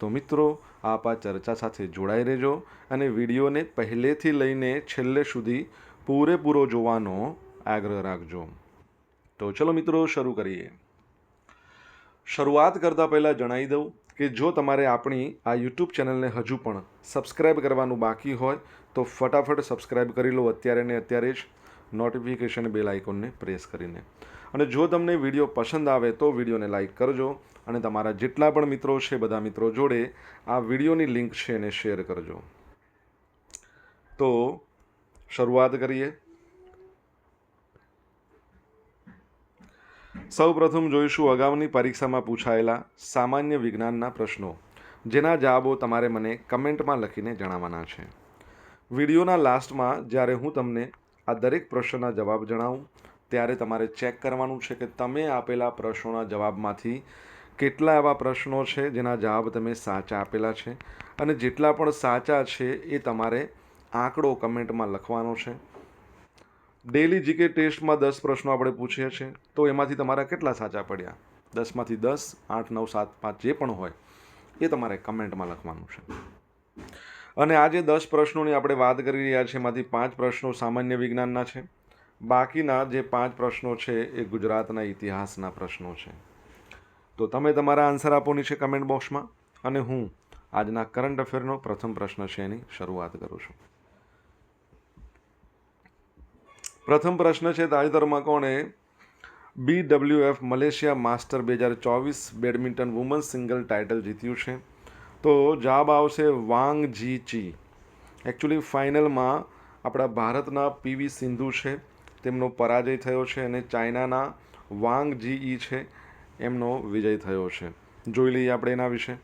તો મિત્રો, આપ આ ચર્ચા સાથે જોડાઈ રહેજો અને વિડીયોને પહેલેથી લઈને છેલ્લે સુધી પૂરેપૂરો જોવાનો આગ્રહ રાખજો. તો ચલો મિત્રો, શરૂ કરીએ. શરૂઆત કરતાં પહેલાં જણાવી દઉં કે જો તમારે આપણી આ યુટ્યુબ ચેનલને હજુ પણ સબસ્ક્રાઈબ કરવાનું બાકી હોય, તો ફટાફટ સબસ્ક્રાઈબ કરી લો અત્યારે ને અત્યારે જ. નોટિફિકેશન બેલ આઇકોનને પ્રેસ કરીને. અને જો તમને વીડિયો પસંદ આવે તો વિડીયોને લાઈક કરજો અને તમારા જેટલા પણ મિત્રો છે, બધા મિત્રો જોડે આ વિડીયોની લિંક છે એને શેર કરજો. તો શરૂઆત કરીએ. સૌ પ્રથમ જોઈશું અગાઉની પરીક્ષામાં પૂછાયેલા સામાન્ય વિજ્ઞાનના પ્રશ્નો, જેના જવાબો તમારે મને કમેન્ટમાં લખીને જણાવવાના છે. વિડીયોના લાસ્ટમાં જ્યારે હું તમને આ દરેક પ્રશ્નના જવાબ જણાવું ત્યારે તમારે ચેક કરવાનું છે કે તમે આપેલા પ્રશ્નોના જવાબમાંથી કેટલા એવા પ્રશ્નો છે, જેના જવાબ તમે સાચા આપેલા છે અને જેટલા પણ સાચા છે એ તમારે આંકડો કમેન્ટમાં લખવાનો છે. ડેલી જીકે ટેસ્ટમાં દસ પ્રશ્નો આપણે પૂછીએ છીએ, તો એમાંથી તમારા કેટલા સાચા પડ્યા? દસમાંથી દસ, આઠ, નવ, સાત, પાંચ, જે પણ હોય, એ તમારે કમેન્ટમાં લખવાનું છે. અને આજે દસ પ્રશ્નોની આપણે વાત કરી રહ્યા છીએ, એમાંથી પાંચ પ્રશ્નો સામાન્ય વિજ્ઞાનના છે. બાકીના જે પાંચ પ્રશ્નો છે એ ગુજરાતના ઇતિહાસના પ્રશ્નો છે. તો તમે તમારા આન્સર આપો નીચે કમેન્ટ બોક્સમાં અને હું આજના કરંટ અફેરનો પ્રથમ પ્રશ્ન છે એની શરૂઆત કરું છું. પ્રથમ પ્રશ્ન છે તાજેતરમાં કોણે B W F Malaysia Master બે હજાર ચોવીસ બેડમિન્ટન વુમન્સ સિંગલ ટાઇટલ જીત્યું છે. તો જવાબ આવશે વાંગ જી ચી. એકચ્યુઅલી ફાઇનલમાં આપણા ભારતના પીવી સિંધુ છે. તેમનો પરાજય થયો છે અને ચાઇનાના વાંગ જી છે, એમનો વિજય થયો છે. જોઈ લઈએ આપણે એના વિશે.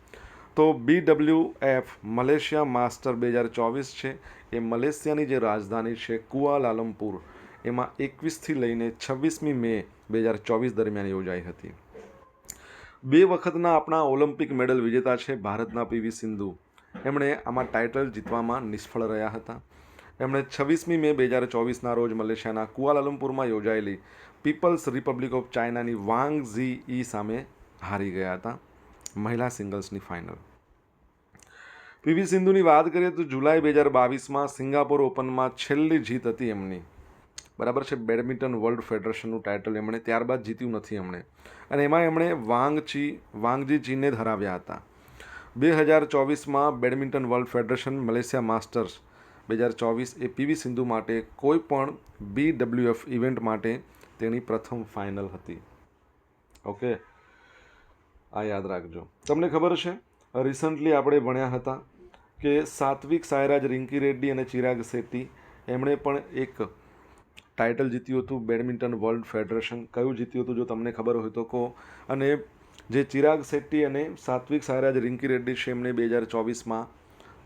તો B W F Malaysia Master બે હજાર ચોવીસ છે. એ મલેશિયાની જે રાજધાની છે કુઆલાલમપુર, એમાં એકવીસથી લઈને છવ્વીસમી મે બે હજાર ચોવીસ દરમિયાન યોજાઈ હતી. બે વખતના આપણા ઓલિમ્પિક મેડલ વિજેતા છે ભારતના પીવી સિંધુ. એમણે આમાં ટાઇટલ જીતવામાં નિષ્ફળ રહ્યા હતા. એમણે છવ્વીસમી મે બે હજાર ચોવીસના રોજ મલેશિયાના કુઆલાલમપુરમાં યોજાયેલી પીપલ્સ રિપબ્લિક ઓફ ચાઇનાની વાંગ ઝી ઈ સામે હારી ગયા હતા મહિલા સિંગલ્સની ફાઇનલ. પીવી સિંધુની વાત કરીએ તો જુલાઈ બે હજાર બાવીસમાં સિંગાપોર ઓપનમાં છેલ્લી જીત હતી એમની. બરાબર છે, બેડમિન્ટન વર્લ્ડ ફેડરેશનનું ટાઇટલ એમણે ત્યારબાદ જીત્યું નથી એમણે. અને એમાં એમણે વાંગચી વાંગજી ચીને જ હરાવ્યા હતા. બે હજાર ચોવીસમાં Badminton World Federation Malaysia Masters બે હજાર ચોવીસ એ પીવી સિંધુ માટે કોઈ પણ બી ડબલ્યુ એફ ઇવેન્ટ માટે તેની પ્રથમ ફાઇનલ હતી. ઓકે? આ યાદ રાખજો. તમને ખબર છે રિસન્ટલી આપણે ભણ્યા હતા કે સાત્વિક સાયરાજ રિંકી રેડ્ડી અને ચિરાગ શેટ્ટી, એમણે પણ એક ટાઇટલ જીત્યું હતું, બેડમિન્ટન વર્લ્ડ ફેડરેશન. કયું જીત્યું હતું જો તમને ખબર હોય તો કહો. અને જે ચિરાગ શેટ્ટી અને સાત્વિક સાયરાજ રિંકી રેડ્ડી છે એમણે બે હજાર ચોવીસમાં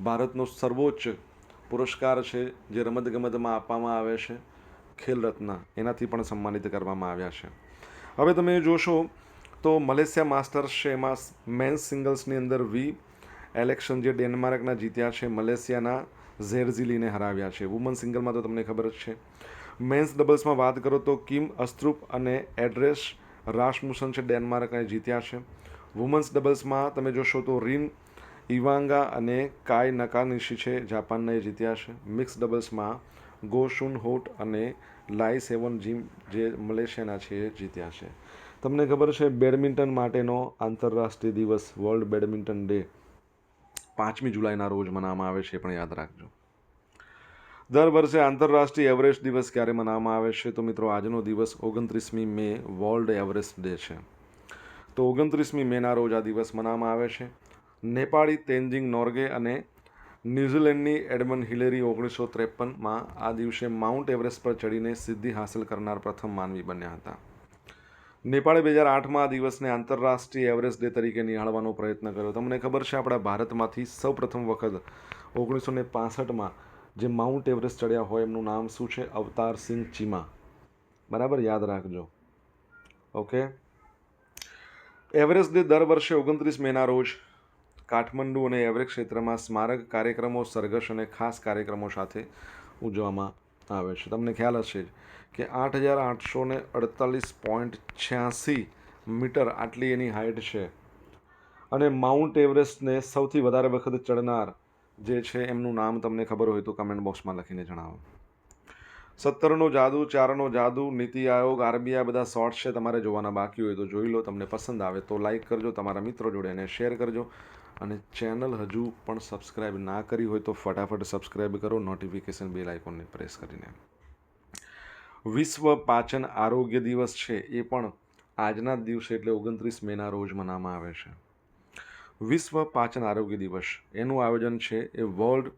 ભારતનો સર્વોચ્ચ પુરસ્કાર છે, જે રમતગમતમાં આપવામાં આવે છે, ખેલ રત્ન, એનાથી પણ સન્માનિત કરવામાં આવ્યા છે. હવે તમે જોશો તો મલેશિયા માસ્ટર્સ છે, એમાં મેન્સ સિંગલ્સની અંદર વી એલેક્શન જે ડેનમાર્કના જીત્યા છે, મલેશિયાના ઝેરઝીલીને હરાવ્યા છે. વુમન સિંગલમાં તો તમને ખબર જ છે. મેન્સ ડબલ્સમાં વાત કરો તો કિમ અસ્ત્રુપ અને એડ્રેસ રાશમુસન છે, ડેનમાર્કને જીત્યા છે. વુમન્સ ડબલ્સમાં તમે જોશો તો રીન ઇવાંગા અને કાય નકાનિશી છે જાપાનને જીત્યા છે. મિક્સ ડબલ્સમાં ગોશુન હોટ અને લાઈ સેવન જીમ જે મલેશિયાના છે એ જીત્યા છે. તમને ખબર છે બેડમિન્ટન માટેનો આંતરરાષ્ટ્રીય દિવસ વર્લ્ડ બેડમિન્ટન ડે પાંચમી જુલાઈના રોજ મનાવવામાં આવે છે પણ યાદ રાખજો. દર વર્ષે આંતરરાષ્ટ્રીય એવરેસ્ટ દિવસ ક્યારે મનાવવામાં આવે છે તો મિત્રો આજનો દિવસ ઓગણત્રીસમી મે વર્લ્ડ એવરેસ્ટ ડે છે. તો ઓગણત્રીસમી મેના રોજ આ દિવસ મનાવવામાં આવે છે. નેપાળી તેન્જિંગ નોર્ગે અને ન્યૂઝીલેન્ડની એડમન હિલેરી ઓગણીસો ત્રેપનમાં આ દિવસે માઉન્ટ એવરેસ્ટ પર ચડીને સિદ્ધિ હાંસલ કરનાર પ્રથમ માનવી બન્યા હતા. નેપાળે બે હજાર આઠમાં આ દિવસને આંતરરાષ્ટ્રીય એવરેસ્ટ ડે તરીકે નિહાળવાનો પ્રયત્ન કર્યો. તમને ખબર છે, આપણા ભારતમાંથી સૌ પ્રથમ વખત ઓગણીસો ને પાસઠમાં જે માઉન્ટ એવરેસ્ટ ચડ્યા હોય એમનું નામ શું છે? અવતાર સિંહ ચીમા. બરાબર? યાદ રાખજો. ઓકે? એવરેસ્ટ ડે દર વર્ષે ઓગણત્રીસ મેના રોજ કાઠમંડુ અને એવરેજ ક્ષેત્રમાં સ્મારક કાર્યક્રમો, સરઘસ અને ખાસ કાર્યક્રમો સાથે ઉજવવામાં આવે છે. તમને ખ્યાલ હશે કે આઠ હજાર આઠસો ને અડતાલીસ પોઈન્ટ છ્યાસી મીટર આટલી એની હાઇટ છે. અને માઉન્ટ એવરેસ્ટને સૌથી વધારે વખત ચડનાર જે છે એમનું નામ તમને ખબર હોય તો કમેન્ટ બોક્સમાં લખીને જણાવો. સત્તરનો જાદુ, ચારનો જાદુ, નીતિ આયોગ, આરબીઆઈ બધા શોર્ટ્સ છે, તમારે જોવાના બાકી હોય તો જોઈ લો, તમને પસંદ આવે તો લાઇક કરજો, તમારા મિત્રો જોડે એને શેર કરજો. અને ચેનલ હજુ પણ સબસ્ક્રાઈબ ના કરી હોય તો ફટાફટ સબસ્ક્રાઈબ કરો નોટિફિકેશન બેલ આઇકોનને પ્રેસ કરીને. વિશ્વ પાચન આરોગ્ય દિવસ છે એ પણ આજના દિવસે એટલે ઓગણત્રીસ મેના રોજ મનાવવામાં આવે છે. વિશ્વ પાચન આરોગ્ય દિવસ એનું આયોજન છે એ વર્લ્ડ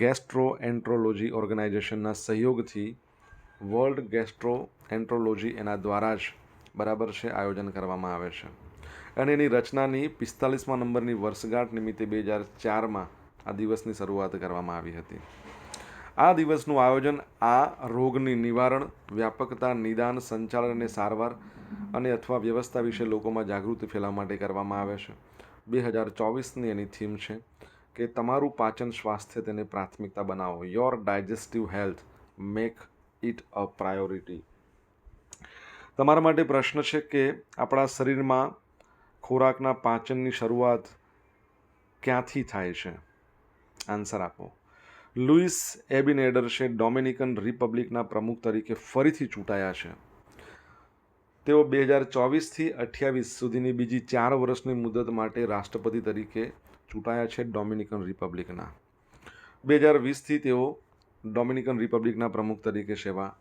ગેસ્ટ્રો એન્ટ્રોલોજી ઓર્ગેનાઇઝેશનના સહયોગથી વર્લ્ડ ગેસ્ટ્રો એન્ટ્રોલોજી એના દ્વારા જ બરાબર છે આયોજન કરવામાં આવે છે. અને એની રચનાની પિસ્તાલીસમાં નંબરની વર્ષગાંઠ નિમિત્તે બે હજાર ચારમાં આ દિવસની શરૂઆત કરવામાં આવી હતી. આ દિવસનું આયોજન આ રોગની નિવારણ, વ્યાપકતા, નિદાન, સંચાલન અને સારવાર અને અથવા વ્યવસ્થા વિશે લોકોમાં જાગૃતિ ફેલાવવા માટે કરવામાં આવે છે. બે હજાર ચોવીસની એની થીમ છે કે તમારું પાચન સ્વાસ્થ્ય તેને પ્રાથમિકતા બનાવો. Your digestive health make it a priority તમારા માટે પ્રશ્ન છે કે આપણા શરીરમાં ખોરાકના પાચનની શરૂઆત ક્યાંથી થાય છે? આન્સર આપો. લુઈસ એબિનેડર છે, ડોમિનિકન રિપબ્લિકના પ્રમુખ તરીકે ફરીથી ચૂંટાયા છે. તેઓ બે હજાર ચોવીસથી અઠ્યાવીસ સુધીની બીજી ચાર વર્ષની મુદત માટે રાષ્ટ્રપતિ તરીકે ચૂંટાયા છે ડોમિનિકન રિપબ્લિકના. બે હજાર વીસથી તેઓ ડોમિનિકન રિપબ્લિકના પ્રમુખ તરીકે સેવા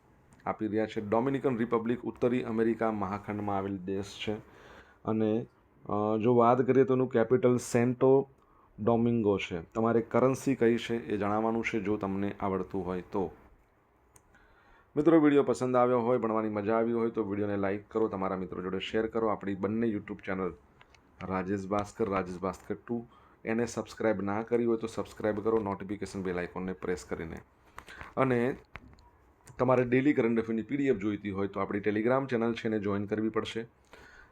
આપી રહ્યા છે. ડોમિનિકન રિપબ્લિક ઉત્તરી અમેરિકા મહાખંડમાં આવેલ દેશ છે અને જો વાત કરીએ તો એનું કેપિટલ સેન્ટો ડોમિંગો છે. તમારે કરન્સી કઈ છે એ જણાવવાનું છે જો તમને આવડતું હોય તો. મિત્રો, વીડિયો પસંદ આવ્યો હોય, ભણવાની મજા આવી હોય તો વિડીયોને લાઇક કરો, તમારા મિત્રો જોડે શેર કરો. આપણી બંને YouTube channel Rajesh Bhaskar Rajesh Bhaskar two. એને સબસ્ક્રાઇબ ના કરી હોય તો સબસ્ક્રાઇબ કરો, નોટિફિકેશન બેલ આઇકોનને પ્રેસ કરીને. અને તમારે ડેલી કરંટ અફેરની પીડીએફ જોઈતી હોય તો આપણી ટેલિગ્રામ ચેનલ છે એને જોઈન કરવી પડશે.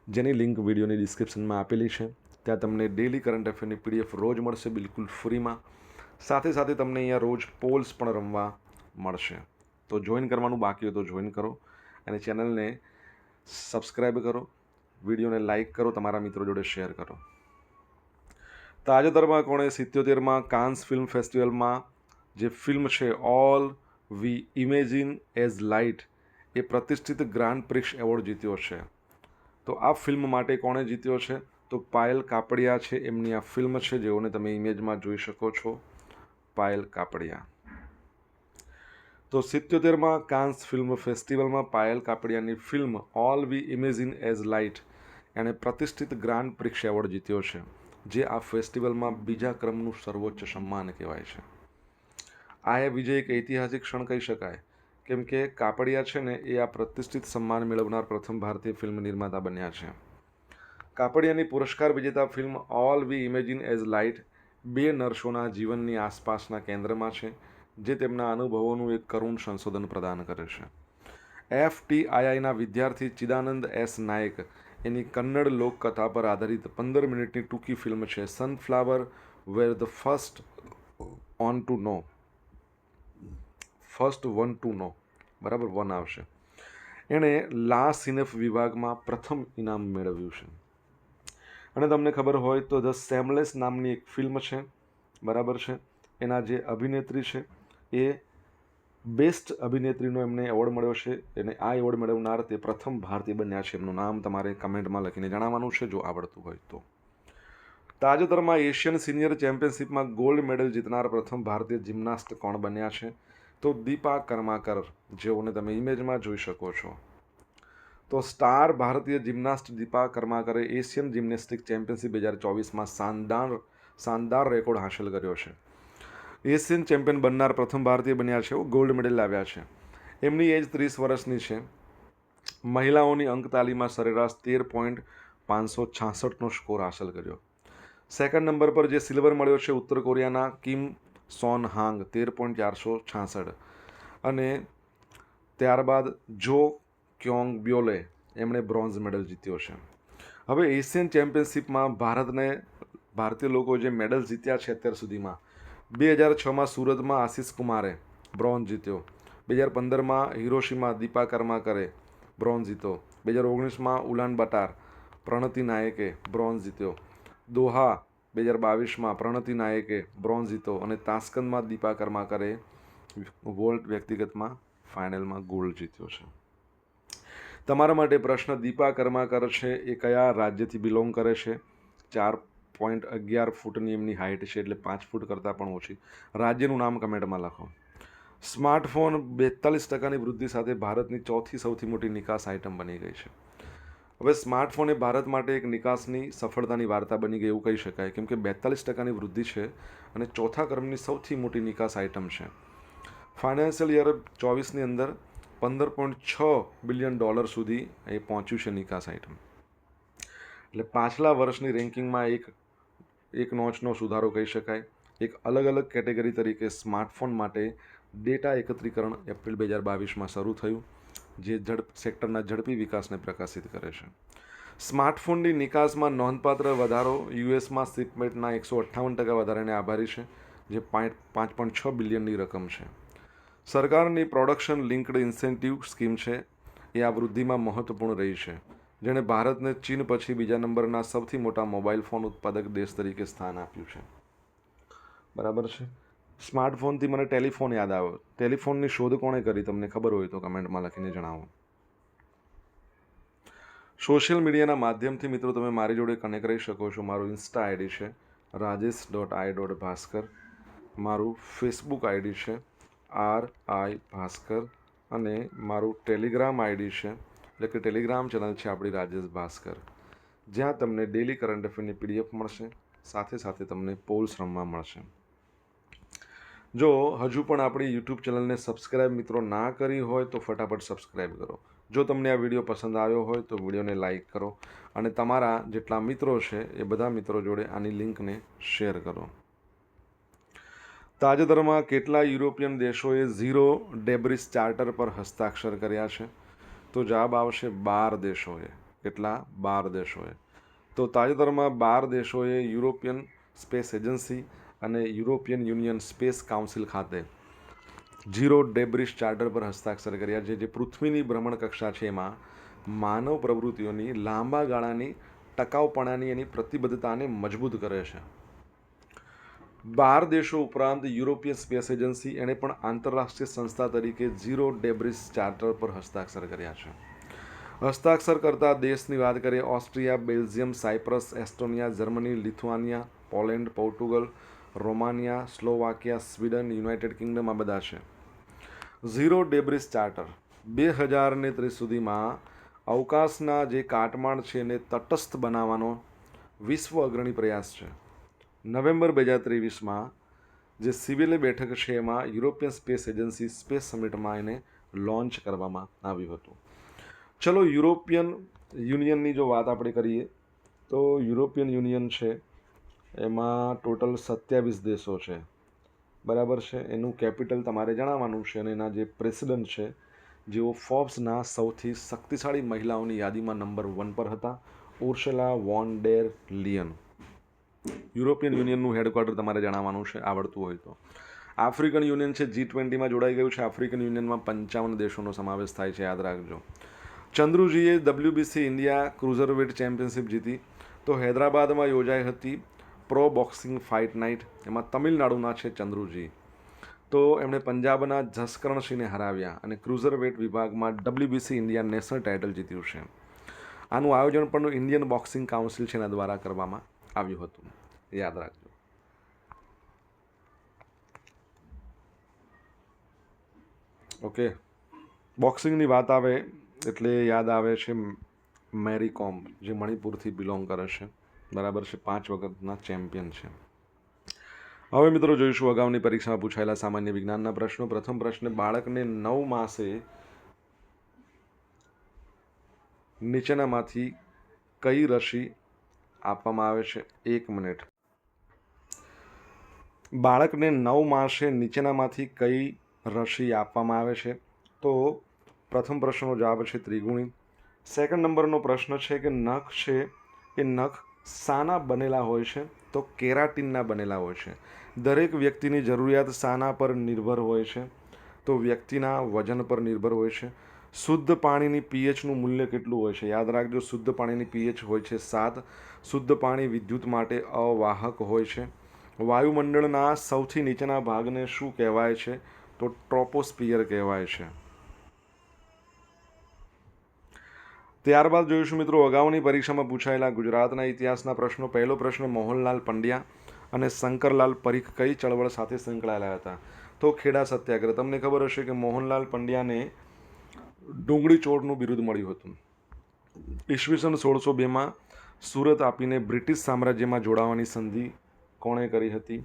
જેની લિંક વિડીયોની ડિસ્ક્રિપ્શનમાં આપેલી છે. ત્યાં તમને ડેલી કરંટ અફેરની પીડીએફ રોજ મળશે બિલકુલ ફ્રીમાં સાથે સાથે તમને અહીંયા રોજ પોલ્સ પણ રમવા મળશે. તો જોઈન કરવાનું બાકી હોય તો જોઈન કરો અને ચેનલને સબસ્ક્રાઈબ કરો. વિડીયોને લાઇક કરો, તમારા મિત્રો જોડે શેર કરો. તાજેતરમાં કોણે સિત્યોતેરમાં કાન્સ ફિલ્મ ફેસ્ટિવલમાં જે ફિલ્મ છે All We Imagine as Light એ પ્રતિષ્ઠિત ગ્રાન્ડ પ્રિક્સ એવોર્ડ જીત્યો છે. તો આ ફિલ્મ માટે કોણે જીત્યો છે? તો પાયલ કાપડિયા છે, એમની આ ફિલ્મ છે, જેઓને તમે ઇમેજમાં જોઈ શકો છો. પાયલ કાપડિયા. તો સિત્યોતેરમાં કાન્સ ફિલ્મ ફેસ્ટિવલમાં Payal કાપડિયાની film All We Imagine as Light એણે પ્રતિષ્ઠિત ગ્રાન્ડ પ્રિક્ષ એવોર્ડ જીત્યો છે, જે આ ફેસ્ટિવલમાં બીજા ક્રમનું સર્વોચ્ચ સન્માન કહેવાય છે. આ એ વિજય એક ઐતિહાસિક ક્ષણ કહી શકાય. કેમ કે કાપડિયા છે ને એ આ પ્રતિષ્ઠિત સન્માન મેળવનાર પ્રથમ ભારતીય ફિલ્મ નિર્માતા બન્યા છે. કાપડિયાની પુરસ્કાર વિજેતા film All We Imagine as Light બે નર્સોના જીવનની આસપાસના કેન્દ્રમાં છે, જે તેમના અનુભવોનું એક કરુણ સંશોધન પ્રદાન કરે છે. એફ ટી આઈઆઈના વિદ્યાર્થી ચિદાનંદ એસ નાયક એની કન્નડ લોકકથા પર આધારિત પંદર મિનિટની ટૂંકી ફિલ્મ છે Sunflower Were the First One to Know First One to Know બરાબર? વન આવશે. એણે લા સિનેફ વિભાગમાં પ્રથમ ઇનામ મેળવ્યું છે. અને તમને ખબર હોય તો ધ સેમલેસ નામની એક ફિલ્મ છે. બરાબર છે? એના જે અભિનેત્રી છે, એ બેસ્ટ અભિનેત્રીનો એમને એવોર્ડ મળ્યો છે. અને આ એવોર્ડ મેળવનાર તે પ્રથમ ભારતીય બન્યા છે. એમનું નામ તમારે કમેન્ટમાં લખીને જણાવવાનું છે, જો આવડતું હોય તો. તાજેતરમાં એશિયન સિનિયર ચેમ્પિયનશિપમાં ગોલ્ડ મેડલ જીતનાર પ્રથમ ભારતીય જિમ્નાસ્ટ કોણ બન્યા છે? તો દીપા કર્માકર, જેઓને તમે ઇમેજમાં જોઈ શકો છો. તો સ્ટાર ભારતીય જિમ્નાસ્ટ દીપા કર્માકરે એશિયન જિમ્નેસ્ટિક ચેમ્પિયનશિપ બે હજાર ચોવીસમાં શાનદાર શાનદાર રેકોર્ડ હાંસલ કર્યો છે. એશિયન ચેમ્પિયન બનનાર પ્રથમ ભારતીય બન્યા છે ગોલ્ડ મેડલ લાવ્યા છે. એમની એજ ત્રીસ વર્ષની છે. મહિલાઓની અંક તાલીમાં સરેરાશ તેર પોઈન્ટ પાંચસો છાસઠનો સ્કોર હાંસલ કર્યો. સેકન્ડ નંબર પર જે સિલ્વર મળ્યો છે ઉત્તર કોરિયાના કિમ સોન હાંગ તેર પોઈન્ટ ચારસો છાસઠ. અને ત્યારબાદ જો ક્યોંગ બ્યોલે એમણે બ્રોન્ઝ મેડલ જીત્યો છે. હવે એશિયન ચેમ્પિયનશિપમાં ભારતને ભારતીય લોકો જે મેડલ જીત્યા છે અત્યાર સુધીમાં, બે હજાર છમાં સુરતમાં આશિષ કુમારે બ્રોન્ઝ જીત્યો. બે હજાર પંદરમાં હિરોશીમાં દીપા કર્માકરે બ્રોન્ઝ જીત્યો. બે હજાર ઓગણીસમાં ઉલાન બટાર, પ્રણતિ નાયકે બ્રોન્ઝ જીત્યો. દોહા બે હજાર બાવીસમાં પ્રણતિ નાયકે બ્રોન્ઝ જીતો અને તાસ્કંદમાં દીપા કર્માકરે વોલ્ટ વ્યક્તિગતમાં ફાઇનલમાં ગોલ્ડ જીત્યો છે. તમારા માટે પ્રશ્ન દીપા કર્માકર છે એ કયા રાજ્યથી બિલોંગ કરે છે? ચાર પોઈન્ટ અગિયાર ફૂટની એમની હાઇટ છે એટલે પાંચ ફૂટ કરતાં પણ ઓછી. રાજ્યનું નામ કમેન્ટમાં લખો. સ્માર્ટફોન બેતાલીસ ટકાની વૃદ્ધિ સાથે ભારતની ચોથી સૌથી મોટી નિકાસ આઇટમ બની ગઈ છે. હવે સ્માર્ટફોન એ ભારત માટે એક નિકાસની, સફળતાની વાર્તા બની ગઈ, એવું કહી શકાય. કેમ કે બેતાલીસ ટકાની વૃદ્ધિ છે અને ચોથા ક્રમની સૌથી મોટી નિકાસ આઇટમ છે. ફાઇનાન્શિયલ યર ચોવીસની અંદર પંદર પોઈન્ટ છ બિલિયન ડોલર સુધી એ પહોંચ્યું છે નિકાસ આઇટમ એટલે પાછલા વર્ષની રેન્કિંગમાં એક એક નોચનો સુધારો કહી શકાય. એક અલગ અલગ કેટેગરી તરીકે સ્માર્ટફોન માટે ડેટા એકત્રીકરણ એપ્રિલ બે હજાર બાવીસમાં શરૂ થયું. જે ઝડપ, સેક્ટરના ઝડપી વિકાસને પ્રકાશિત કરે છે. સ્માર્ટફોનની નિકાસમાં નોંધપાત્ર વધારો યુએસમાં શિપમેન્ટના એકસો અઠ્ઠાવન ટકા વધારાને આભારી છે, જે પાંચ પોઈન્ટ છ બિલિયનની રકમ છે. સરકારની પ્રોડક્શન લિંક્ડ ઇન્સેન્ટિવ સ્કીમ છે, એ આ વૃદ્ધિમાં મહત્વપૂર્ણ રહી છે. જેણે ભારતને ચીન પછી બીજા નંબરના સૌથી મોટા મોબાઈલ ફોન ઉત્પાદક દેશ તરીકે સ્થાન આપ્યું છે. બરાબર છે? સ્માર્ટફોનથી મને ટેલિફોન યાદ આવ્યો ટેલિફોનની શોધ કોણે કરી તમને ખબર હોય તો કમેન્ટમાં લખીને જણાવો. સોશિયલ મીડિયાના માધ્યમથી મિત્રો તમે મારી જોડે કનેક્ટ રહી શકો છો. મારું ઇન્સ્ટા આઈડી છે Rajesh dot I dot Bhaskar મારું ફેસબુક આઈડી છે આર આઈ ભાસ્કર અને મારું ટેલિગ્રામ આઈડી છે, એટલે કે ટેલિગ્રામ ચેનલ છે આપણી રાજેશ ભાસ્કર જ્યાં તમને ડેલી કરંટ અફેરની પીડીએફ મળશે. સાથે સાથે તમને પોલ્સ રમવા મળશે. જો હજુ પણ આપણી યુટ્યુબ ચેનલને સબસ્ક્રાઈબ મિત્રો ના કરી હોય તો ફટાફટ સબસ્ક્રાઈબ કરો. જો તમને આ વીડિયો પસંદ આવ્યો હોય તો વિડીયોને લાઇક કરો અને તમારા જેટલા મિત્રો છે એ બધા મિત્રો જોડે આની લિંકને શેર કરો. તાજેતરમાં કેટલા યુરોપિયન દેશોએ ઝીરો ડેબ્રિસ ચાર્ટર પર હસ્તાક્ષર કર્યા છે? તો જવાબ આવશે બાર દેશોએ. કેટલા? બાર દેશોએ. તો તાજેતરમાં બાર દેશોએ યુરોપિયન સ્પેસ એજન્સી અને યુરોપિયન યુનિયન સ્પેસ કાઉન્સિલ ખાતે ઝીરો ડેબ્રિસ ચાર્ટર પર હસ્તાક્ષર કર્યા છે. જે પૃથ્વીની ભ્રમણ કક્ષા છે, એમાં માનવ પ્રવૃત્તિઓની લાંબા ગાળાની ટકાઉપણાની એની પ્રતિબદ્ધતાને મજબૂત કરે છે. બાર દેશો ઉપરાંત યુરોપિયન સ્પેસ એજન્સી એણે પણ આંતરરાષ્ટ્રીય સંસ્થા તરીકે ઝીરો ડેબ્રિસ ચાર્ટર પર હસ્તાક્ષર કર્યા છે. હસ્તાક્ષર કરતા દેશની વાત કરીએ, Austria, Belgium, Cyprus, Estonia, Germany, Lithuania, Poland, Portugal Romania, Slovakia, Sweden, United Kingdom આ બધા છે. Zero Debris Charter. બે હજાર ને ત્રીસ સુધીમાં અવકાશના જે કાટમાળ છે એને તટસ્થ બનાવવાનો વિશ્વ અગ્રણી પ્રયાસ છે. નવેમ્બર બે હજાર ત્રેવીસમાં જે સિવિલે બેઠક છે એમાં યુરોપિયન સ્પેસ એજન્સી સ્પેસ સમિટમાં એને લોન્ચ કરવામાં આવ્યું હતું. ચલો યુરોપિયન યુનિયનની જો વાત આપણે કરીએ, તો યુરોપિયન યુનિયન છે એમાં ટોટલ સત્યાવીસ દેશો છે. બરાબર છે? એનું કેપિટલ તમારે જણાવવાનું છે અને એના જે પ્રેસિડન્ટ છે, જેઓ ફોર્બ્સના સૌથી શક્તિશાળી મહિલાઓની યાદીમાં નંબર વન પર હતા, Ursula von der Leyen. European યુનિયનનું headquarter તમારે જણાવવાનું છે, આવડતું હોય તો. આફ્રિકન યુનિયન છે, જી ટ્વેન્ટીમાં જોડાઈ ગયું છે. આફ્રિકન યુનિયનમાં પંચાવન દેશોનો સમાવેશ થાય છે, યાદ રાખજો. ચંદ્રુજીએ ડબ્લ્યુબીસી ઇન્ડિયા ક્રુઝરવેટ ચેમ્પિયનશિપ જીતી, તો હૈદરાબાદમાં યોજાઈ હતી પ્રો બોક્સિંગ ફાઇટ નાઇટ એમાં તમિલનાડુના છે ચંદ્રુજી. તો એમણે પંજાબના જસકરણસિંહને હરાવ્યા અને ક્રુઝરવેટ વિભાગમાં ડબલ્યુબીસી ઇન્ડિયા નેશનલ ટાઇટલ જીત્યું છે. આનું આયોજન પણ ઇન્ડિયન બોક્સિંગ કાઉન્સિલ છે એના દ્વારા કરવામાં આવ્યું હતું. યાદ રાખજો. ઓકે. બોક્સિંગની વાત આવે એટલે યાદ આવે છે મેરી કોમ, જે મણિપુરથી બિલોંગ કરે છે. બરાબર છે, પાંચ વખતના ચેમ્પિયન છે. હવે મિત્રો જોઈશું અગાઉની પરીક્ષામાં પૂછાયેલા સામાન્ય વિજ્ઞાનના પ્રશ્નો. પ્રથમ પ્રશ્ન, બાળકને નવ માસે નીચેનામાંથી કઈ રસી આપવામાં આવે છે? એક મિનિટ. બાળકને નવ માસે નીચેનામાંથી કઈ રસી આપવામાં આવે છે? તો પ્રથમ પ્રશ્નનો જવાબ છે ત્રિગુણી. સેકન્ડ નંબરનો પ્રશ્ન છે કે નખ છે એ નખ શાના બનેલા હોય છે, તો કેરાટીનના બનેલા હોય છે. દરેક વ્યક્તિની જરૂરિયાત શાના પર નિર્ભર હોય છે, તો વ્યક્તિના વજન પર નિર્ભર હોય છે. શુદ્ધ પાણીની પીએચનું મૂલ્ય કેટલું હોય છે? યાદ રાખજો, શુદ્ધ પાણીની પીએચ હોય છે સાત. શુદ્ધ પાણી વિદ્યુત માટે અવાહક હોય છે. વાયુમંડળના સૌથી નીચેના ભાગને શું કહેવાય છે? તો ટ્રોપોસ્પિયર કહેવાય છે. ત્યારબાદ જોઈશું મિત્રો, અગાઉની પરીક્ષામાં પૂછાયેલા ગુજરાતના ઇતિહાસના પ્રશ્નો. પહેલો પ્રશ્ન, મોહનલાલ પંડ્યા અને શંકરલાલ પરીખ કઈ ચળવળ સાથે સંકળાયેલા હતા? તો ખેડા સત્યાગ્રહ. તમને ખબર હશે કે મોહનલાલ પંડ્યાને ડુંગળી ચોરનું બિરુદ મળ્યું હતું. ઈસવીસન સોળસો બેમાં સુરત આપીને બ્રિટિશ સામ્રાજ્યમાં જોડાવાની સંધિ કોણે કરી હતી?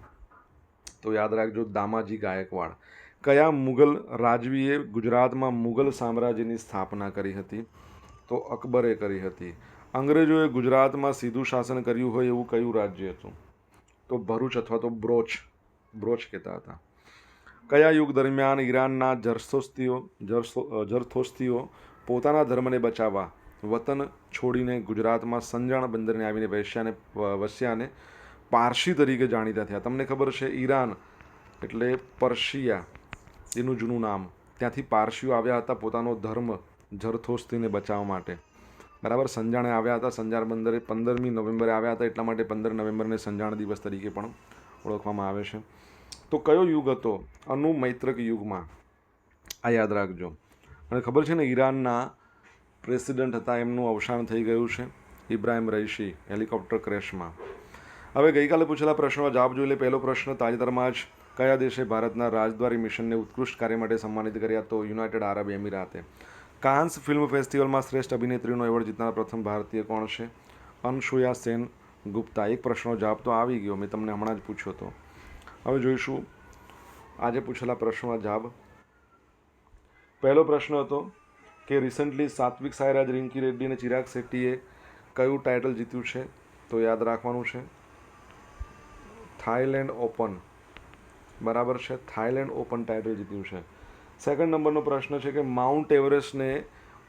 તો યાદ રાખજો, દામાજી ગાયકવાડ. કયા મુગલ રાજવીએ ગુજરાતમાં મુગલ સામ્રાજ્યની સ્થાપના કરી હતી? તો અકબરે કરી હતી. અંગ્રેજોએ ગુજરાતમાં સીધું શાસન કર્યું હોય એવું કયું રાજ્ય હતું? તો ભરૂચ અથવા તો બ્રોચ બ્રોચ કહેતા હતા. કયા યુગ દરમિયાન ઈરાનના જરસોસ્તીઓ, જરસો જરથોસ્તીઓ પોતાના ધર્મને બચાવવા, વતન છોડીને ગુજરાતમાં સંજાણ બંદરને આવીને વૈશ્યાને વસ્યાને પારસી તરીકે જાણીતા થયા. તમને ખબર છે ઈરાન એટલે પર્શિયા, એનું જૂનું નામ. ત્યાંથી પારસીઓ આવ્યા હતા પોતાનો ધર્મ જરથોસ્તીને બચાવવા માટે. બરાબર, સંજાણે આવ્યા હતા સંજાણ બંદરે પંદરમી નવેમ્બરે આવ્યા હતા, એટલા માટે પંદર નવેમ્બરને સંજાણ દિવસ તરીકે પણ ઓળખવામાં આવે છે. તો કયો યુગ હતો? અનુમૈત્રક યુગમાં. આ યાદ રાખજો. અને ખબર છે ને, ઈરાનના પ્રેસિડેન્ટ હતા, એમનું અવસાન થઈ ગયું છે, ઇબ્રાહિમ રઈશી, હેલિકોપ્ટર ક્રેશમાં. હવે ગઈકાલે પૂછેલા પ્રશ્નનો જવાબ જોઈ લે. પહેલો પ્રશ્ન, તાજેતરમાં જ કયા દેશે ભારતના રાજદ્વારી મિશનને ઉત્કૃષ્ટ કાર્ય માટે સન્માનિત કર્યા તો યુનાઇટેડ આરબ એમિરાતે? કાન્સ ફિલ્મ ફેસ્ટિવલમાં શ્રેષ્ઠ અભિનેત્રીનો એવોર્ડ જીતનાર પ્રથમ ભારતીય કોણ છે? અનસુયા સેન ગુપ્તા. એક પ્રશ્નનો જવાબ તો આવી ગયો, મેં તમને હમણાં જ પૂછ્યો હતો હવે જોઈશું. આજે પૂછેલા પ્રશ્નોના જવાબ. પહેલો પ્રશ્ન હતો કે રિસન્ટલી સાત્વિક સાયરાજ રિંકી રેડ્ડી અને ચિરાગ શેટ્ટીએ કયું ટાઇટલ જીત્યું છે? તો યાદ રાખવાનું છે. Thailand Open. બરાબર છે? થાઈલેન્ડ ઓપન ટાઇટલ જીત્યું છે. સેકન્ડ નંબરનો પ્રશ્ન છે કે માઉન્ટ એવરેસ્ટને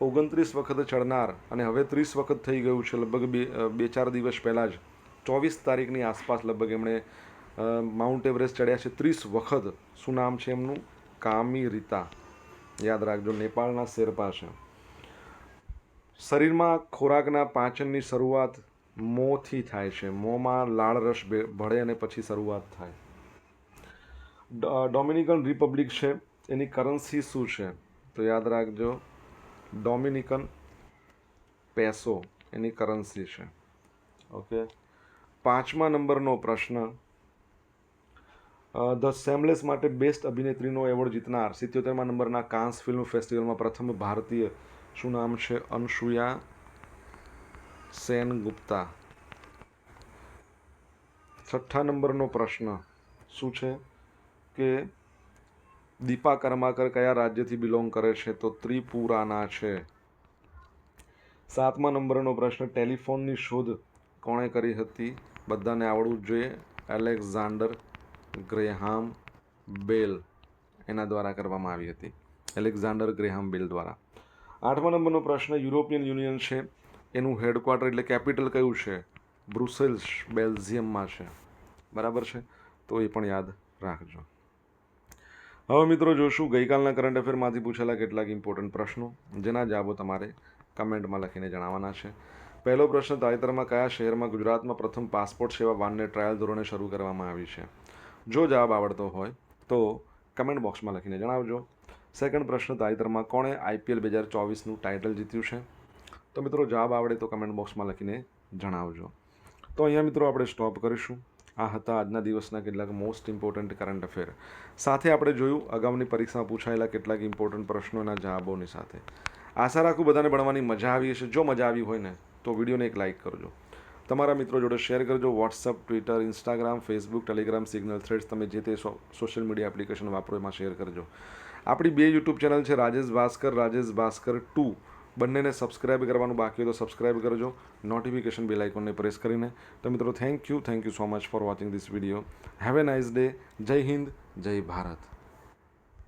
ઓગણત્રીસ વખત ચડનાર અને હવે ત્રીસ વખત થઈ ગયું છે, લગભગ બે બે ચાર દિવસ પહેલાં જ. ચોવીસ તારીખની આસપાસ લગભગ એમણે માઉન્ટ એવરેસ્ટ ચડ્યા છે ત્રીસ વખત. શું નામ છે એમનું? કામી રીતા. યાદ રાખજો, નેપાળના શેરપા છે. શરીરમાં ખોરાકના પાચનની શરૂઆત મોંથી થાય છે. મોંમાં લાળ રસ ભળે અને પછી શરૂઆત થાય. ડોમિનિકન રિપબ્લિક છે. એની કરન્સી શું છે? તો યાદ રાખજો, ડોમિનિકન પેસો એની કરન્સી છે. ઓકે? પાંચમા નંબરનો પ્રશ્ન ધ સેમલેસ માટે બેસ્ટ અભિનેત્રીનો એવોર્ડ જીતનાર સિત્યોતેરમા નંબરના કાન્સ ફિલ્મ ફેસ્ટિવલમાં પ્રથમ ભારતીય, શું નામ છે? અનસુયા સેન ગુપ્તા છઠ્ઠા નંબરનો પ્રશ્ન, શું છે? કે દીપા કર્માકર કયા રાજ્યથી બિલોંગ કરે છે? તો ત્રિપુરાના છે. સાતમા નંબરનો પ્રશ્ન, ટેલિફોનની શોધ કોણે કરી હતી? બધાને આવડવું જોઈએ. એલેક્ઝાન્ડર ગ્રેહામ બેલ એના દ્વારા કરવામાં આવી હતી. એલેક્ઝાન્ડર ગ્રેહામ બેલ દ્વારા. આઠમા નંબરનો પ્રશ્ન, યુરોપિયન યુનિયન છે. એનું હેડક્વાર્ટર એટલે કેપિટલ કયું છે? બ્રુસેલ્સ, બેલ્જિયમમાં છે. બરાબર છે? તો એ પણ યાદ રાખજો. હવે મિત્રો જોશું, ગઈકાલના કરંટ અફેરમાંથી પૂછેલા કેટલાક ઇમ્પોર્ટન્ટ પ્રશ્નો, જેના જવાબો તમારે કમેન્ટમાં લખીને જણાવવાના છે. પહેલો પ્રશ્ન, તાજેતરમાં કયા શહેરમાં ગુજરાતમાં પ્રથમ પાસપોર્ટ સેવા વાનને ટ્રાયલ ધોરણે શરૂ કરવામાં આવી છે? જો જવાબ આવડતો હોય, તો કમેન્ટ બોક્સમાં લખીને જણાવજો. સેકન્ડ પ્રશ્ન, તાજેતરમાં કોણે આઈપીએલ બે હજાર ચોવીસનું ટાઇટલ જીત્યું છે? તો મિત્રો, જવાબ આવડે તો કમેન્ટ બોક્સમાં લખીને જણાવજો. તો અહીંયા મિત્રો, આપણે સ્ટોપ કરીશું. આ હતા આજના દિવસના કેટલાક મોસ્ટ ઇમ્પોર્ટન્ટ કરંટ અફેર સાથે આપણે જોયું, અગાઉની પરીક્ષામાં પૂછાયેલા કેટલાક ઇમ્પોર્ટન્ટ પ્રશ્નોના જવાબોની સાથે. આશા રાખું બધાને ભણવાની મજા આવી હશે. જો મજા આવી હોય ને, તો વિડીયોને એક લાઇક કરજો. તમારા મિત્રો જોડે શેર કરજો. WhatsApp Twitter Instagram Facebook Telegram Signal Threads તમે જે તે સોશિયલ મીડિયા એપ્લિકેશન વાપરો એમાં શેર કરજો. આપણી બે યુટ્યુબ ચેનલ છે, રાજેશ ભાસ્કર રાજેશ ભાસ્કર ટુ બંનેને સબસ્ક્રાઇબ કરવાનું બાકી હોય તો સબસ્ક્રાઇબ કરજો. નોટિફિકેશન બેલ આઇકોનને પ્રેસ કરીને. તો મિત્રો thank you thank you so much for watching this video have a nice day Jai Hind Jai Bharat